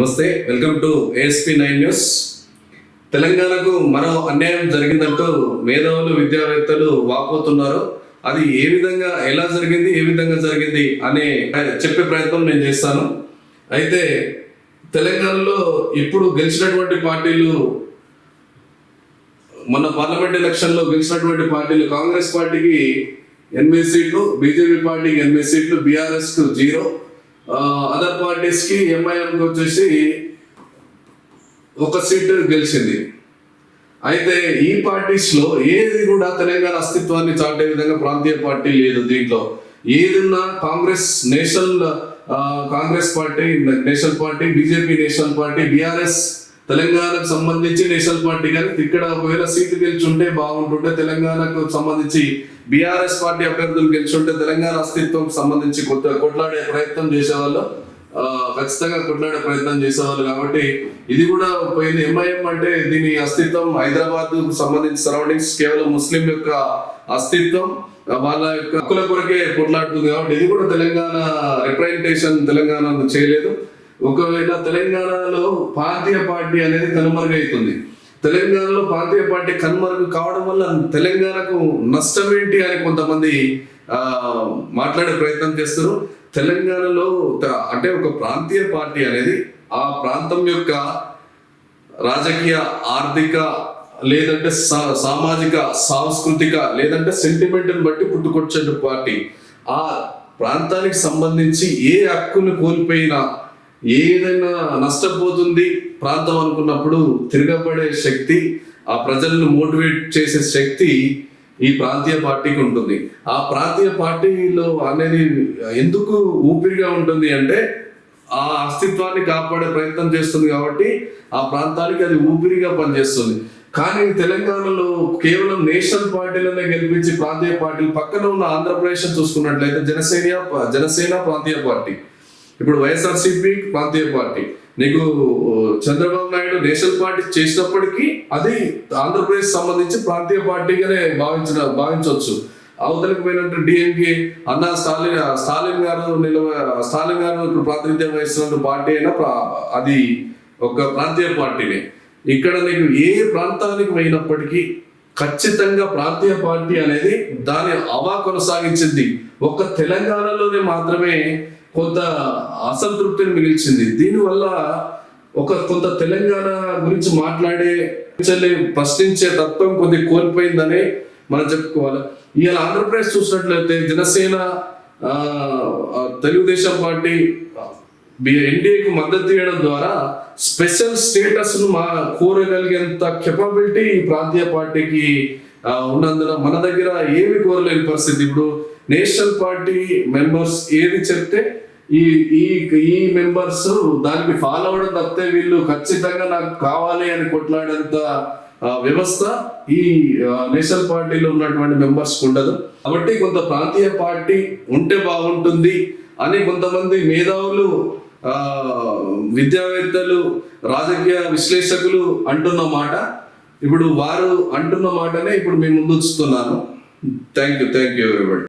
నమస్తే welcome to ASP nine news. తెలంగాణకు మరో అన్యాయం జరిగిందంటూ మేధావులు విద్యావేత్తలు వాపోతున్నారు. అది ఏ విధంగా ఎలా జరిగింది ఏ విధంగా జరిగింది అనే చెప్పే ప్రయత్నం నేను చేస్తాను. అయితే తెలంగాణలో ఇప్పుడు గెలిచినటువంటి పార్టీలు మొన్న పార్లమెంట్ ఎలక్షన్లో గెలిచినటువంటి పార్టీలు కాంగ్రెస్ పార్టీకి ఎనిమిది సీట్లు బీజేపీ పార్టీకి ఎనిమిది సీట్లు బీఆర్ఎస్ జీరో. అదర్ పార్టీస్కి వచ్చేసి ఒక సీటు గెలిచింది. అయితే ఈ పార్టీస్లో ఏది కూడా తెలంగాణ అస్తిత్వాన్ని చాటే విధంగా ప్రాంతీయ పార్టీ లేదు దీంట్లో. ఏదున్నా Congress national Congress party national party BJP national party BRS తెలంగాణకు సంబంధించి నేషనల్ పార్టీ కానీ ఇక్కడ ఒకవేళ సీట్లు గెలుచుంటే బాగుంటుంటే తెలంగాణకు సంబంధించి బీఆర్ఎస్ పార్టీ అభ్యర్థులు గెలుచుంటే తెలంగాణ అస్తిత్వం సంబంధించి కొత్త కొట్లాడే ప్రయత్నం చేసేవాళ్ళు. ఖచ్చితంగా కొట్లాడే ప్రయత్నం చేసేవాళ్ళు కాబట్టి ఇది కూడా పోయింది ఎంఐఎం అంటే దీని అస్తిత్వం హైదరాబాద్ సంబంధించి సరౌండింగ్స్ కేవలం ముస్లిం యొక్క అస్తిత్వం వాళ్ళ యొక్క హక్కుల కొరకే కొట్లాడుతుంది కాబట్టి ఇది కూడా తెలంగాణ రిప్రజెంటేషన్ తెలంగాణ చేయలేదు. ఒకవేళ తెలంగాణలో ప్రాంతీయ పార్టీ అనేది కనుమరుగైతుంది. తెలంగాణలో ప్రాంతీయ పార్టీ కనుమరుగు కావడం వల్ల తెలంగాణకు నష్టం ఏంటి అని కొంతమంది మాట్లాడే ప్రయత్నం చేస్తారు తెలంగాణలో అంటే ఒక ప్రాంతీయ పార్టీ అనేది ఆ ప్రాంతం యొక్క రాజకీయ ఆర్థిక లేదంటే సా- సామాజిక సాంస్కృతిక లేదంటే సెంటిమెంట్ని బట్టి పుట్టుకొచ్చే పార్టీ. ఆ ప్రాంతానికి సంబంధించి ఏ హక్కును కోల్పోయినా ఏదైనా నష్టపోతుంది ప్రాంతం అనుకున్నప్పుడు తిరగబడే శక్తి ఆ ప్రజలను మోటివేట్ చేసే శక్తి ఈ ప్రాంతీయ పార్టీకి ఉంటుంది. ఆ ప్రాంతీయ పార్టీలో అనేది ఎందుకు ఊపిరిగా ఉంటుంది అంటే ఆ అస్తిత్వాన్ని కాపాడే ప్రయత్నం చేస్తుంది కాబట్టి ఆ ప్రాంతానికి అది ఊపిరిగా పనిచేస్తుంది. కానీ తెలంగాణలో కేవలం నేషనల్ పార్టీలనే గెలిపించి ప్రాంతీయ పార్టీలు పక్కన ఉన్న ఆంధ్రప్రదేశ్ చూసుకున్నట్లయితే జనసేన జనసేన ప్రాంతీయ పార్టీ. ఇప్పుడు వైఎస్ఆర్సీపీ ప్రాంతీయ పార్టీ. నీకు చంద్రబాబు నాయుడు నేషనల్ పార్టీ చేసినప్పటికీ అది ఆంధ్రప్రదేశ్ సంబంధించి ప్రాంతీయ పార్టీగానే భావించిన భావించవచ్చు. అవతలకు పోయినట్టు డిఎంకే అన్న స్టాలిన్ స్టాలిన్ గారు నిలవ స్టాలిన్ గారు ఇప్పుడు ప్రాతినిధ్యం వహిస్తున్న పార్టీ అయినా అది ఒక ప్రాంతీయ పార్టీనే. ఇక్కడ నీకు ఏ ప్రాంతానికి పోయినప్పటికీ ఖచ్చితంగా ప్రాంతీయ పార్టీ అనేది దాని అవా కొనసాగించింది. ఒక్క తెలంగాణలోనే మాత్రమే కొంత అసంతృప్తిని మిగిల్చింది. దీనివల్ల ఒక కొంత తెలంగాణ గురించి మాట్లాడే ప్రశ్నించే తత్వం కొద్ది కోల్పోయిందని మనం చెప్పుకోవాలి. ఇవాళ ఆంధ్రప్రదేశ్ చూసినట్లయితే జనసేన తెలుగుదేశం పార్టీ ఎన్డీఏకు మద్దతు ఇవ్వడం ద్వారా స్పెషల్ స్టేటస్ను మా కోరగలిగేంత కెపబిలిటీ ఈ ప్రాంతీయ పార్టీకి ఉన్నందున మన దగ్గర ఏమి కోరలేని పరిస్థితి. ఇప్పుడు నేషనల్ పార్టీ మెంబర్స్ ఏది చెప్తే ఈ ఈ ఈ మెంబర్స్ దానికి ఫాలో అవడం తప్పితే వీళ్ళు ఖచ్చితంగా నాకు కావాలి అని కొట్లాడేంత వ్యవస్థ ఈ నేషనల్ పార్టీలో ఉన్నటువంటి మెంబర్స్ ఉండదు కాబట్టి కొంత ప్రాంతీయ పార్టీ ఉంటే బాగుంటుంది అని కొంతమంది మేధావులు విద్యావేత్తలు రాజకీయ విశ్లేషకులు అంటున్న మాట. ఇప్పుడు వారు అంటున్న మాటనే ఇప్పుడు మేము ముందు ఉంచుతున్నాను thank you thank you everybody